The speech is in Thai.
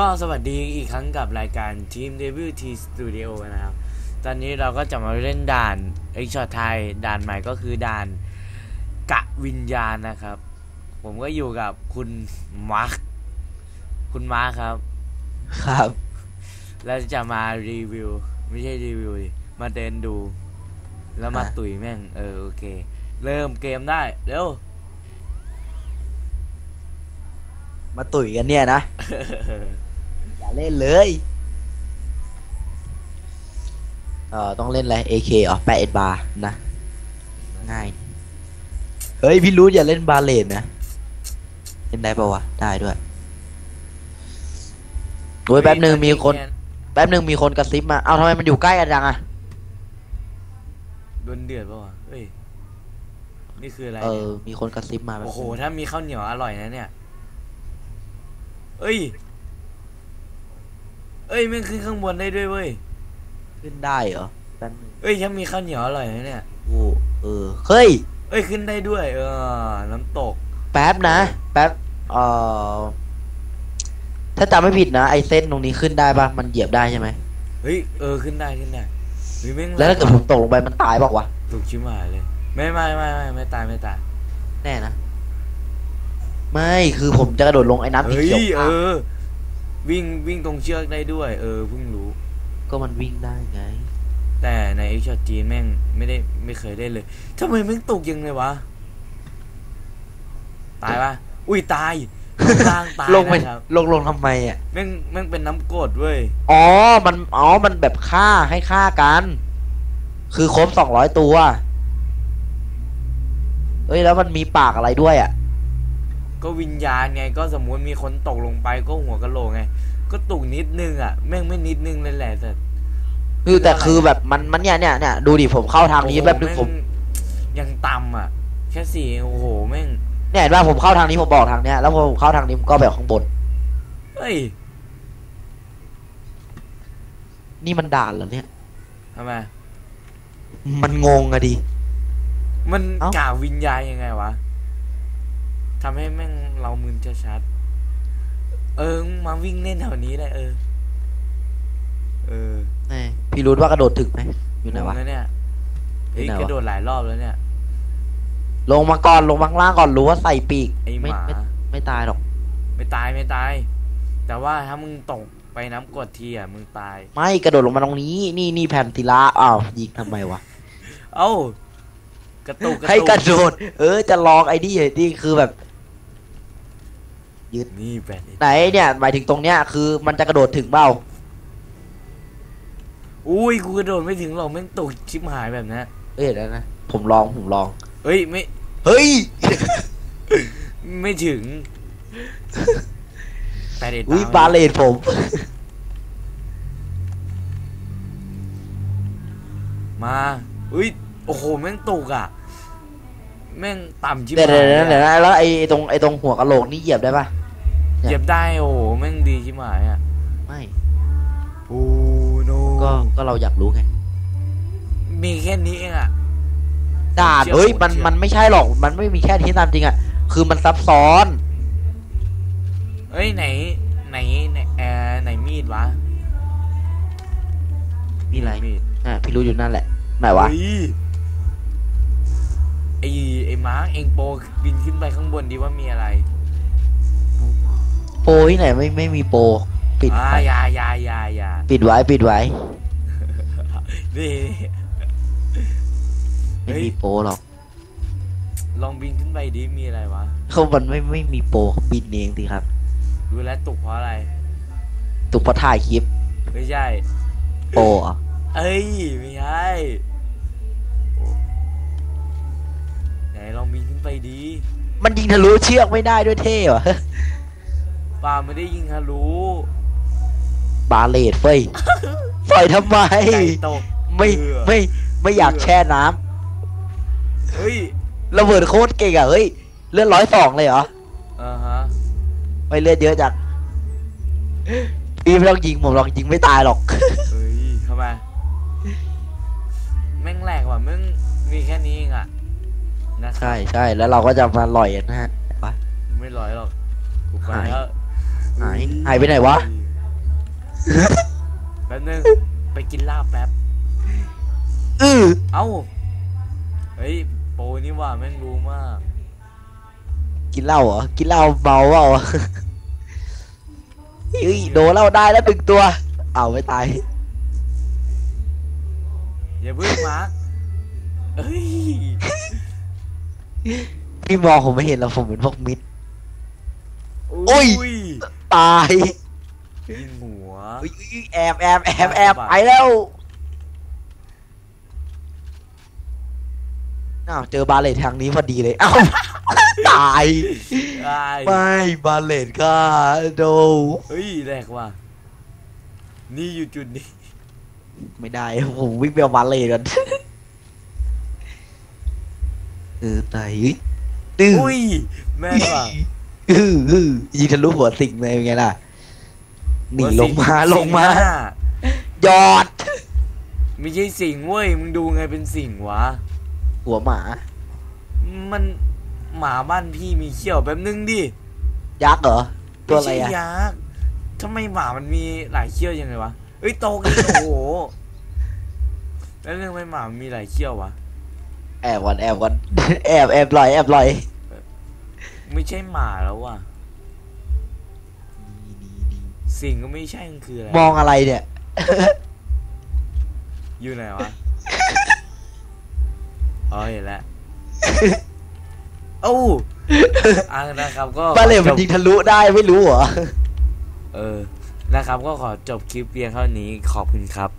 ก็สวัสดีอีกครั้งกับรายการทีม WT Studio นะครับ ตอนนี้เราก็จะมาเล่นด่านเอ็กช็อตไทยด่านใหม่ก็คือด่านกะวิญญาณนะครับ ผมก็อยู่กับคุณมาร์คคุณมาร์คครับ ครับเราจะมารีวิว ไม่ใช่รีวิวดิมาเดินดู แล้วมาฮะตุ๋ยแม่ง เออ โอเค เริ่มเกมได้ เร็ว มาตุ๋ยกันเนี่ยนะอย่า เล่นเลยเออต้องเล่นอะไร AK อ๋อแปดบาร์นะ ง่าย เฮ้ย พี่รู้อย่าเล่นบาเลนนะ เล่นได้ปะวะ ได้ด้วยโอ้ยแป๊บหนึ่งมีคน แป๊บหนึ่งมีคนกระซิบมา เอ้าทำไมมันอยู่ใกล้กันจังอะโดนเดือดป่าวะเฮ้ย นี่คืออะไรเอเนี่ยอมีคนกระซิบมาแบบโอ้โห ถ้ามีข้าวเหนียวอร่อยนะเนี่ย เอ้ย เอ้ยมันขึ้นข้างบนได้ด้วยเว้ยขึ้นได้เหรอแป๊บหนึงเอ้ยถ้ามีข้าวเหนียวอร่อยนะเนี่ยโอ้เออเฮ้ย เอ้ยขึ้นได้ด้วย เออ น้ำตก แป๊บนะ แป๊บเอ่อถ้าจำไม่ผิดนะไอเส้นตรงนี้ขึ้นได้ปะมันเหยียบได้ใช่ไหมเฮ้ยเออขึ้นได้ขึ้นได้เฮ้ยแม่งแล้วถ้าเกิดผมตกลงไปมันตายบอกวะถูกชิมหายเลย ไม่ไม่ไม่ไม่ไม่ตายไม่ตายแน่นะ ไม่คือผมจะกระโดดลงไอ้น้ำสีเฮ้ยเขียวเออ วิ่งวิ่งตรงเชือกได้ด้วย เออเพิ่งรู้ ก็มันวิ่งได้ไง แต่ในเอ็กช็อตจีแม่งไม่ได้ไม่เคยได้เลยทำไมแม่งตกยังเลยวะ ตายปะอุ้ยตายข้างล่างตายลงไปนะครับลงลงทำไมอะ แม่งแม่งเป็นน้ำกรดเว้ย อ๋อ มัน อ๋อ มันแบบฆ่าให้ฆ่ากัน คือครบสองร้อยตัว เอ้ย แล้วมันมีปากอะไรด้วยอะ ก็วิญญาณไง ก็สมมติมีคนตกลงไปก็หัวกะโหลกไง ก็ตกนิดนึงอะแม่งไม่นิดนึงเลยแหละแต่คือแต่คือแบบมันมันเนี่ยเนี่ยเนี่ยดูดิผมเข้าทางนี้โอ้โหแบบนึงผมแงยังต่ำอะ แค่สี่โอ้โหแม่งเนี่ยเห็นว่าผมเข้าทางนี้ผมบอกทางเนี้ยแล้วพอผมเข้าทางนี้ผมก็แบบข้างบนเฮ้ยนี่มันด่านเหรอเนี่ยทำไมมันงงอะดิมันเอ้ากล่าววิญญาณยังไงวะ ทำให้แม่งเรามึนชัดๆเออมาวิ่งเล่นแถวนี้เลยเออ เออแน่พี่รู้ว่ากระโดดถึงไหมอยู่ไหนวะ งงแล้วเนี่ยเฮ้ยอยู่ไหนวะ กระโดดหลายรอบแล้วเนี่ย ลงมาก่อนลงมาข้างล่างก่อนรู้ว่าใส่ปีกไอหไม่มา ไม่ไม่ตายหรอก ไม่ตายไม่ตาย แต่ว่าถ้ามึงตกไปน้ำกรดทีอะมึงตาย ไม่กระโดดลงมาตรงนี้ นี่นี่แผ่นศิลาอ้าวยิงทำไมวะเอ้ากระตุกกระให้ตุกระโดด เออจะลองไอ้นี่ไอ้นี่คือแบบ นี่แบนไหนเนี่ยหมายถึงตรงเนี้ยคือมันจะกระโดดถึงเปล่าอุ้ยกูกระโดดไม่ถึงหรอกแม่งตกชิบหายแบบนั้นเอ้ยเดี๋ยวนะ ผมลองผมลอง เฮ้ยไม่ เฮ้ย ไม่ถึงแต่เด็ดอุ้ยตมบาเลนผม มาอุ้ยโอ้โหแม่งตกอะ แม่งต่ำชิบเดี๋ยวหายเดี๋ยวอะเดี๋ยวนะแล้วไอ้ตรงไอ้ตรงหัวกะโหลกนี่เหยียบได้ปะ เหยียบได้โอ้โหแม่งดีชิบหายอะไม่โอ้โนก็ก็เราอยากรู้ไงมีแค่นี้เองอะด่านเชื่อเฮ้ยผมมันเชื่อมันไม่ใช่หรอกมันไม่มีแค่ที่ตามจริงอะคือมันซับซ้อนเอ้ยไหนไหนไหนเอ่อไหนมีดวะมีอะไรมีดอะพี่รู้อยู่นั่นแหละไหนวะเฮ้ยไอ้ไอ้มาร์กเองโปรบินขึ้นไปข้างบนดีว่ามีอะไร โปรที่ไหนไม่ไม่มีโปรปิดอ่าไว้อยาอยาอยาอยาปิดไว้ปิดไว้ นี่ไม่เฮ้ยมีโปรหรอก ลองบินขึ้นไปดิมีอะไรวะเขามันไม่ไม่มีโปรเขาบินเองสิครับดูแลวตกเพราะอะไรตุกพอถ่ายคลิป ไม่ใช่ โปรเหรอเอ้ยไม่ใช่โอ้ไหนลองบินขึ้นไปดี มันยิงทะลุเชือกไม่ได้ด้วยเท่เหรอ ป่าไม่ได้ยิงฮะรู้บาเลดเฟ้ยปล่อยทำไม ไก่ตกไม่เบื่อไม่ไม่อยากแช่น้ำเฮ้ยระเบิดโคตรเก่งอะเฮ้ยเลือดร้อยสองเลยเหรออ่าฮะไม่เลือดเยอะจังพี่ไม่ต้องยิงผมหรอกยิงไม่ตายหรอก เฮ้ยเข้ามาแม่งแหลกว่ะแม่งมีแค่นี้เองอะนะครับใช่ใช่แล้วเราก็จะมาลอยกันนะฮะไป ไม่ร้อยหรอกกูไปหายแล้ว หายหายไปไหนวะเแป๊บนึงไปกินลาบแป๊บ อือเอ้า เฮ้ย โปรนี่ว่าแม่งรู้มาก กินเหล้าเหรอ กินเหล้าเมาเปล่าเฮ้ยโดนเหล้าได้แล้วหนึ่งตัว เอาไม่ตาย อย่าเพิ่งมาร์คเฮ้ย พี่มองผมไม่เห็นแล้วผมเป็นพวกมิด โอ้ย ตายยิงหัวอุ๊ยอุ๊ยแอบแอบแอบแอบไปแล้วอ้าวเจอบาเลตทางนี้พอดีเลย เอ้าตายได้ไม่บาเลตก็โดเฮ้ยแรกว่ะนี่อยู่จุดนี้ ไม่ได้ผมวิ่งไปเอาบาเลตกันเออตายอุ๊ยดื้ออุ้ยแม่งว่ะ อืออือยิงทะลุหัวสิงเลยเป็นไงล่ะหนีลงมาลงมาหยอด ไม่ใช่สิงเว้ยมึงดูไงเป็นสิงวะ หัวหมา มันหมาบ้านพี่มีเขี้ยวแป๊บนึงดิยักษ์เหรอ ตัวอะไรม่อะยักษ์ทำไมหมามันมีหลายเขี้ยวยังไงวะเอ้ยโตกันโอ้โหแล้วเรื่องทำไมหมามันมีหลายเขี้ยววะแอบก่อนแอบก่อนแอบแอบลอยแอบลอย ไม่ใช่หมาแล้วว่ะ สิงก็ไม่ใช่มันคืออะไรมองอะไรเนี่ย อยู่ไหนวะอ๋อเห็นแล้วเอ้าอะนะครับก็บาเลตขมัอนจบยิงทะลุได้ไม่รู้เหรอ เออ นะครับ ก็ขอจบคลิปเพียงเท่านี้ขอบคุณครับ